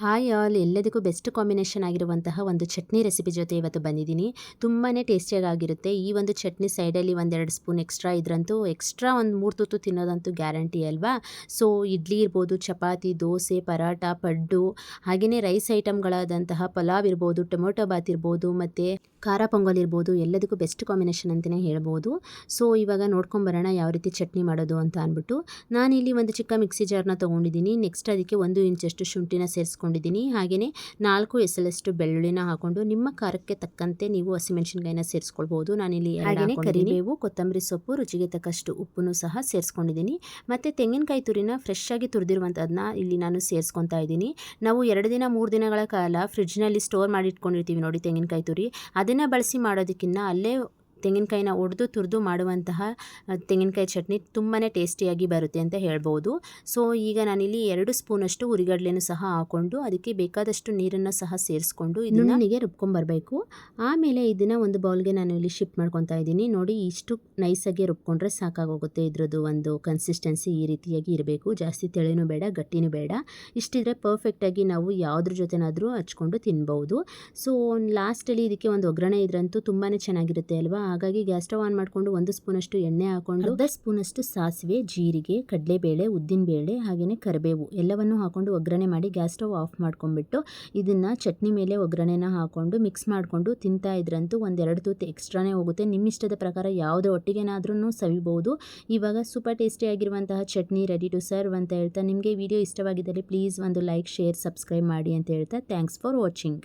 Hi all. ಎಲ್ಲದಕ್ಕೂ best combination ಆಗಿರುವಂತಹ ಒಂದು ಚಟ್ನಿ ರೆಸಿಪಿ ಜೊತೆ ಇವತ್ತು ಬಂದಿದ್ದೀನಿ. ತುಂಬಾ ಟೇಸ್ಟಿಯಾಗಿರುತ್ತೆ ಈ ಒಂದು ಚಟ್ನಿ ಸೈಡಲ್ಲಿ ಒಂದೆರಡು ಸ್ಪೂನ್ ಎಕ್ಸ್ಟ್ರಾ ಇದ್ರಂತೂ ಎಕ್ಸ್ಟ್ರಾ ಒಂದು ಮೂರು ತುತ್ತು ತಿನ್ನೋದಂತೂ ಗ್ಯಾರಂಟಿ ಅಲ್ವಾ? ಸೊ, ಇಡ್ಲಿ ಇರ್ಬೋದು, ಚಪಾತಿ, ದೋಸೆ ಪರಾಟ ಪಡ್ಡು ಹಾಗೆಯೇ ರೈಸ್ ಐಟಮ್ಗಳಾದಂತಹ ಪಲಾವ್ ಇರ್ಬೋದು, ಟೊಮೊಟೊ ಬಾತ್ ಇರ್ಬೋದು, ಮತ್ತು ಖಾರ ಪೊಂಗಲ್ ಇರ್ಬೋದು ಎಲ್ಲದಕ್ಕೂ ಬೆಸ್ಟ್ ಕಾಂಬಿನೇಷನ್ ಅಂತಲೇ ಹೇಳ್ಬೋದು. ಸೊ ಇವಾಗ ನೋಡ್ಕೊಂಬರೋಣ ಯಾವ ರೀತಿ ಚಟ್ನಿ ಮಾಡೋದು ಅಂತ ಅಂದ್ಬಿಟ್ಟು. ನಾನಿಲ್ಲಿ ಒಂದು ಚಿಕ್ಕ ಮಿಕ್ಸಿ ಜಾರ್ನ ತೊಗೊಂಡಿದ್ದೀನಿ. ನೆಕ್ಸ್ಟ್ ಅದಕ್ಕೆ ಒಂದು ಇಂಚಷ್ಟು ಶುಂಠಿನ ಸೇರಿಸ್ಕೊಂಡಿದ್ದೀನಿ. ಹಾಗೆಯೇ ನಾಲ್ಕು ಎಸಲಷ್ಟು ಬೆಳ್ಳುಳ್ಳಿನ ಹಾಕೊಂಡು ನಿಮ್ಮ ಖಾರಕ್ಕೆ ತಕ್ಕಂತೆ ನೀವು ಹಸಿಮೆಣಸಿನ್ಕಾಯಿನ ಸೇರಿಸ್ಕೊಳ್ಬೋದು. ನಾನಿಲ್ಲಿ ಹಾಗೆಯೇ ಕರಿಬೇವು ಕೊತ್ತಂಬರಿ ಸೊಪ್ಪು ರುಚಿಗೆ ತಕ್ಕಷ್ಟು ಉಪ್ಪನ್ನು ಸಹ ಸೇರಿಸ್ಕೊಂಡಿದ್ದೀನಿ. ಮತ್ತು ತೆಂಗಿನಕಾಯಿ ತುರಿನ ಫ್ರೆಶ್ ಆಗಿ ತುರಿದಿರುವಂಥದ್ದನ್ನ ಇಲ್ಲಿ ನಾನು ಸೇರಿಸ್ಕೊತಾ ಇದ್ದೀನಿ. ನಾವು ಎರಡು ದಿನ ಮೂರು ದಿನಗಳ ಕಾಲ ಫ್ರಿಡ್ಜ್ನಲ್ಲಿ ಸ್ಟೋರ್ ಮಾಡಿ ಇಟ್ಕೊಂಡಿರ್ತೀವಿ ನೋಡಿ ತೆಂಗಿನಕಾಯಿ ತುರಿ. ಅದನ್ನು ಬಳಸಿ ಮಾಡೋದಕ್ಕಿಂತ ಅಲ್ಲೇ ತೆಂಗಿನಕಾಯಿನ ಒಡೆದು ತುರಿದು ಮಾಡುವಂತಹ ತೆಂಗಿನಕಾಯಿ ಚಟ್ನಿ ತುಂಬಾ ಟೇಸ್ಟಿಯಾಗಿ ಬರುತ್ತೆ ಅಂತ ಹೇಳ್ಬೋದು. ಸೊ, ಈಗ ನಾನಿಲ್ಲಿ ಎರಡು ಸ್ಪೂನಷ್ಟು ಹುರಿಗಡ್ಲೆನೂ ಸಹ ಹಾಕ್ಕೊಂಡು ಅದಕ್ಕೆ ಬೇಕಾದಷ್ಟು ನೀರನ್ನು ಸಹ ಸೇರಿಸ್ಕೊಂಡು ಇದನ್ನಿಗೆ ರುಬ್ಕೊಂಬರ್ಬೇಕು. ಆಮೇಲೆ ಇದನ್ನು ಒಂದು ಬೌಲ್ಗೆ ನಾನು ಇಲ್ಲಿ ಶಿಫ್ಟ್ ಮಾಡ್ಕೊತಾ ಇದ್ದೀನಿ. ನೋಡಿ, ಇಷ್ಟು ನೈಸಾಗಿ ರುಬ್ಕೊಂಡ್ರೆ ಸಾಕಾಗೋಗುತ್ತೆ. ಇದ್ರದ್ದು ಒಂದು ಕನ್ಸಿಸ್ಟೆನ್ಸಿ ಈ ರೀತಿಯಾಗಿ ಇರಬೇಕು. ಜಾಸ್ತಿ ತೆಳೆನೂ ಬೇಡ, ಗಟ್ಟಿನೂ ಬೇಡ. ಇಷ್ಟಿದ್ರೆ ಪರ್ಫೆಕ್ಟಾಗಿ ನಾವು ಯಾವುದ್ರ ಜೊತೆನಾದರೂ ಹಚ್ಕೊಂಡು ತಿನ್ಬೋದು. ಸೊ ಲಾಸ್ಟಲ್ಲಿ ಇದಕ್ಕೆ ಒಂದು ಒಗ್ಗರಣೆ ಇದ್ರಂತೂ ತುಂಬಾ ಚೆನ್ನಾಗಿರುತ್ತೆ ಅಲ್ವಾ? ಹಾಗಾಗಿ ಗ್ಯಾಸ್ ಸ್ಟವ್ ಆನ್ ಮಾಡಿಕೊಂಡು ಒಂದು ಸ್ಪೂನಷ್ಟು ಎಣ್ಣೆ ಹಾಕೊಂಡು ಅರ್ಧ ಸ್ಪೂನಷ್ಟು ಸಾಸಿವೆ, ಜೀರಿಗೆ, ಕಡಲೆಬೇಳೆ, ಉದ್ದಿನಬೇಳೆ ಹಾಗೆಯೇ ಕರಿಬೇವು ಎಲ್ಲವನ್ನು ಹಾಕೊಂಡು ಒಗ್ಗರಣೆ ಮಾಡಿ ಗ್ಯಾಸ್ ಸ್ಟವ್ ಆಫ್ ಮಾಡ್ಕೊಂಡ್ಬಿಟ್ಟು ಇದನ್ನು ಚಟ್ನಿ ಮೇಲೆ ಒಗ್ಗರಣೆನ ಹಾಕೊಂಡು ಮಿಕ್ಸ್ ಮಾಡಿಕೊಂಡು ತಿಂತಾ ಇದ್ರಂತೂ ಒಂದೆರಡು ತೂತು ಎಕ್ಸ್ಟ್ರಾನೇ ಹೋಗುತ್ತೆ. ನಿಮ್ಮ ಇಷ್ಟದ ಪ್ರಕಾರ ಯಾವುದೇ ಒಟ್ಟಿಗೆನಾದ್ರೂ ಸವಿಬಹುದು. ಇವಾಗ ಸೂಪರ್ ಟೇಸ್ಟಿಯಾಗಿರುವಂತಹ ಚಟ್ನಿ ರೆಡಿ ಟು ಸರ್ವ್ ಅಂತ ಹೇಳ್ತಾ ನಿಮಗೆ ವಿಡಿಯೋ ಇಷ್ಟವಾಗಿದ್ದರೆ ಪ್ಲೀಸ್ ಒಂದು ಲೈಕ್ ಶೇರ್ ಸಬ್ಸ್ಕ್ರೈಬ್ ಮಾಡಿ ಅಂತ ಹೇಳ್ತಾ ಥ್ಯಾಂಕ್ಸ್ ಫಾರ್ ವಾಚಿಂಗ್